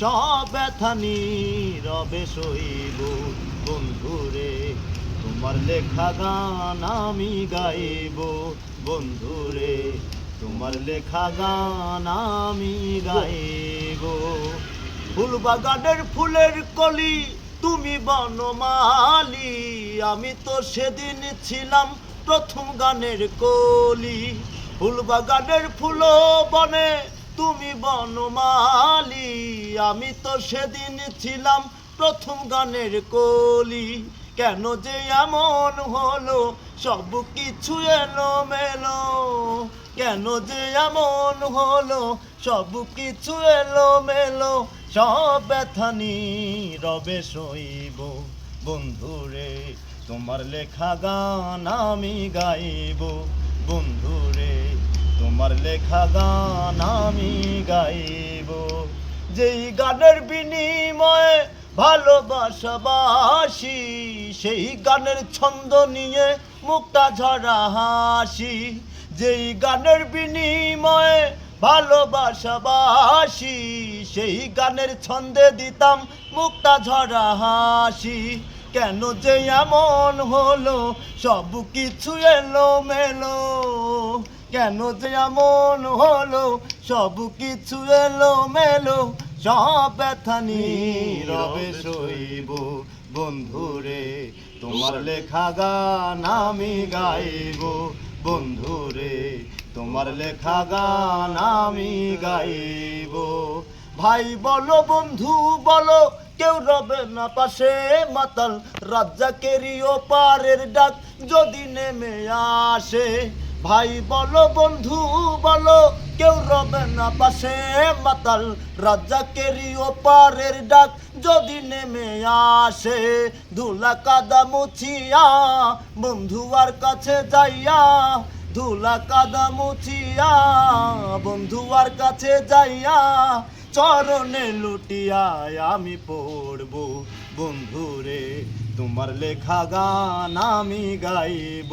সব ব্যথা সইব বন্ধুরে, তোমার লেখা গান আমি গাইব বন্ধুরে, তোমার লেখা গান আমি গাইব। ফুল বাগানের ফুলের কলি তুমি বনমালি, আমি তো সেদিন ছিলাম প্রথম গানের কলি। ফুল বাগানের বনে তুমি বনমালি, আমি তো সেদিন ছিলাম প্রথম গানের কলি। কেন যে এমন হলো, সব কিছু এলো মেলো কেন যে এমন হলো, সব কিছু এলো মেলো সব ব্যথা রবে সইব বন্ধুরে, তোমার লেখা গান আমি গাইব। বন্ধুরে তোমার লেখা গান আমি গাইব। যেই গানের বিনিময়ে ভালোবাসবাসি, সেই গানের ছন্দ নিয়ে মুক্তা ঝরা হাসি। যেই গানের বিনিময়ে ভালোবাসবাসি, সেই গানের ছন্দে দিতাম মুক্তা ঝরা হাসি। কেন যে এমন হলো সব কিছু এলো মেলো কেন যে এমন হলো? সব কিছু এলো মেলো সব ব্যথা নীরবে সইব। বন্ধুরে তোমার লেখা গান আমি গাইব। বন্ধুরে তোমার লেখা গান আমি গাইব। ভাই বলো বন্ধু বলো কেউ রবে না পাশে মাতাল। রাজ্জাকেরই পারের ডাক যদি নেমে আসে। ভাই বলো, বন্ধু বলো, কেউ রবে না পাশে মাতাল। রাজ্জাকেরই ওপারের ডাক যদি নেমে আসে ধুলা কাদা মুছিয়া, বন্ধুয়ার কাছে যাইয়া ধুলা কাদা মুছিয়া, বন্ধুয়ার কাছে যাইয়া, চরণে লুটিয়ায় আমি পড়ব। বন্ধুরে, তোমার লেখা গান আমি গাইব।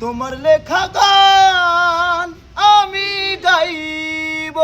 তোমার লেখা গান আমি গাইব।